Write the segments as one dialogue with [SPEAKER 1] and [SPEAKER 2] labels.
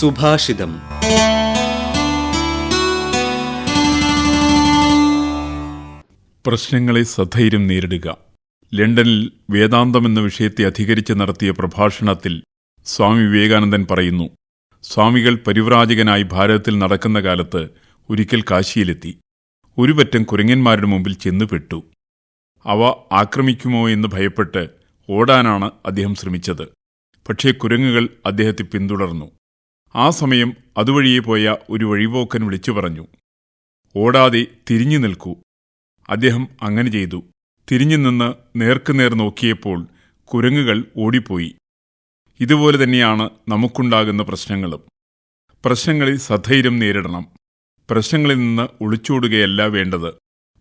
[SPEAKER 1] സുഭാഷിതം.
[SPEAKER 2] പ്രശ്നങ്ങളെ സധൈര്യം നേരിടുക. ലണ്ടനിൽ വേദാന്തം എന്ന വിഷയത്തെ അധികരിച്ച് നടത്തിയ പ്രഭാഷണത്തിൽ സ്വാമി വിവേകാനന്ദൻ പറയുന്നു സ്വാമികൾ പരിവ്രാജകനായി ഭാരതത്തിൽ നടക്കുന്ന കാലത്ത് ഒരിക്കൽ കാശിയിലെത്തി. ഒരു പറ്റം കുരങ്ങന്മാരുടെ മുമ്പിൽ ചെന്നുപെട്ടു. അവ ആക്രമിക്കുമോ എന്ന് ഭയപ്പെട്ട് ഓടാനാണ് അദ്ദേഹം ശ്രമിച്ചത്. പക്ഷേ കുരങ്ങുകൾ അദ്ദേഹത്തെ പിന്തുടർന്നു. ആ സമയം അതുവഴിയെ പോയ ഒരു വഴിപോക്കൻ വിളിച്ചു പറഞ്ഞു ഓടാതെ തിരിഞ്ഞു നിൽക്കൂ. അദ്ദേഹം അങ്ങനെ ചെയ്തു. തിരിഞ്ഞു നിന്ന് നേർക്കുനേർ നോക്കിയപ്പോൾ കുരങ്ങുകൾ ഓടിപ്പോയി. ഇതുപോലെ തന്നെയാണ് നമുക്കുണ്ടാകുന്ന പ്രശ്നങ്ങളും. പ്രശ്നങ്ങളിൽ സധൈര്യം നേരിടണം. പ്രശ്നങ്ങളിൽ നിന്ന് ഒളിച്ചോടുകയല്ല വേണ്ടത്.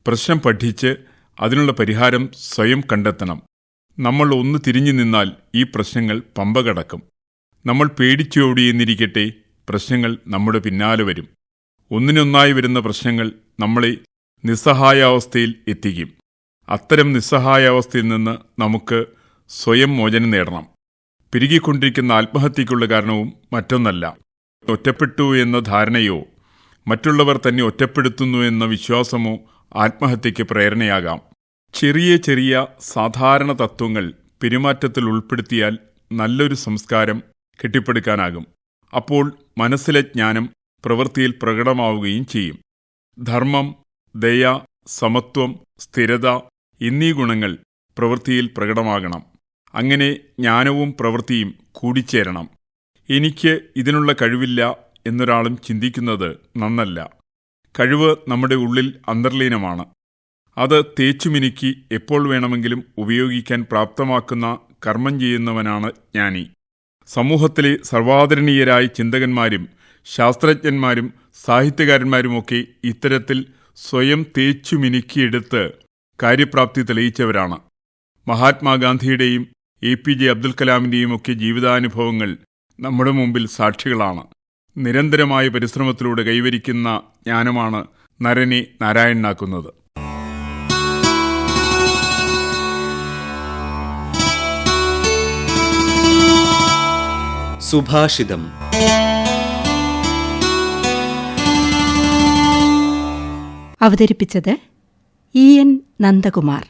[SPEAKER 2] പ്രശ്നം പഠിച്ച് അതിനുള്ള പരിഹാരം സ്വയം കണ്ടെത്തണം. നമ്മൾ ഒന്ന് തിരിഞ്ഞു നിന്നാൽ ഈ പ്രശ്നങ്ങൾ പമ്പ കടക്കും. നമ്മൾ പേടിച്ചോടിയെന്നിരിക്കട്ടെ പ്രശ്നങ്ങൾ നമ്മുടെ പിന്നാലെ വരും. ഒന്നിനൊന്നായി വരുന്ന പ്രശ്നങ്ങൾ നമ്മളെ നിസ്സഹായാവസ്ഥയിൽ എത്തിക്കും. അത്തരം നിസ്സഹായാവസ്ഥയിൽ നിന്ന് നമുക്ക് സ്വയം മോചനം നേടണം. പെരുകിക്കൊണ്ടിരിക്കുന്ന ആത്മഹത്യയ്ക്കുള്ള കാരണവും മറ്റൊന്നല്ല. ഒറ്റപ്പെട്ടു എന്ന ധാരണയോ മറ്റുള്ളവർ തന്നെ ഒറ്റപ്പെടുത്തുന്നു എന്ന വിശ്വാസമോ ആത്മഹത്യയ്ക്ക് പ്രേരണയാകാം. ചെറിയ ചെറിയ സാധാരണ തത്വങ്ങൾ പെരുമാറ്റത്തിൽ ഉൾപ്പെടുത്തിയാൽ നല്ലൊരു സംസ്കാരം കെട്ടിപ്പടുക്കാനാകും. അപ്പോൾ മനസ്സിലെ ജ്ഞാനം പ്രവൃത്തിയിൽ പ്രകടമാവുകയും ചെയ്യും. ധർമ്മം ദയ സമത്വം സ്ഥിരത എന്നീ ഗുണങ്ങൾ പ്രവൃത്തിയിൽ പ്രകടമാകണം. അങ്ങനെ ജ്ഞാനവും പ്രവൃത്തിയും കൂടിച്ചേരണം. എനിക്ക് ഇതിനുള്ള കഴിവില്ല എന്നൊരാളും ചിന്തിക്കുന്നത് നന്നല്ല. കഴിവ് നമ്മുടെ ഉള്ളിൽ അന്തർലീനമാണ്. അത് തേച്ചുമിനുക്കി എപ്പോൾ വേണമെങ്കിലും ഉപയോഗിക്കാൻ പ്രാപ്തമാക്കുന്ന കർമ്മം ചെയ്യുന്നവനാണ് ജ്ഞാനി. സമൂഹത്തിലെ സർവാദരണീയരായ ചിന്തകന്മാരും ശാസ്ത്രജ്ഞന്മാരും സാഹിത്യകാരന്മാരുമൊക്കെ ഇത്തരത്തിൽ സ്വയം തേച്ചു മിനുക്കിയെടുത്ത് കാര്യപ്രാപ്തി തെളിയിച്ചവരാണ്. മഹാത്മാഗാന്ധിയുടെയും എ പി ജെ അബ്ദുൽ കലാമിന്റെയും ഒക്കെ ജീവിതാനുഭവങ്ങൾ നമ്മുടെ മുമ്പിൽ സാക്ഷികളാണ്. നിരന്തരമായ പരിശ്രമത്തിലൂടെ കൈവരിക്കുന്ന ജ്ഞാനമാണ് നരനെ നാരായണനാക്കുന്നത്.
[SPEAKER 1] സുഭാഷിതം.
[SPEAKER 3] അവതരിപ്പിച്ചത് ഇ എൻ നന്ദകുമാർ.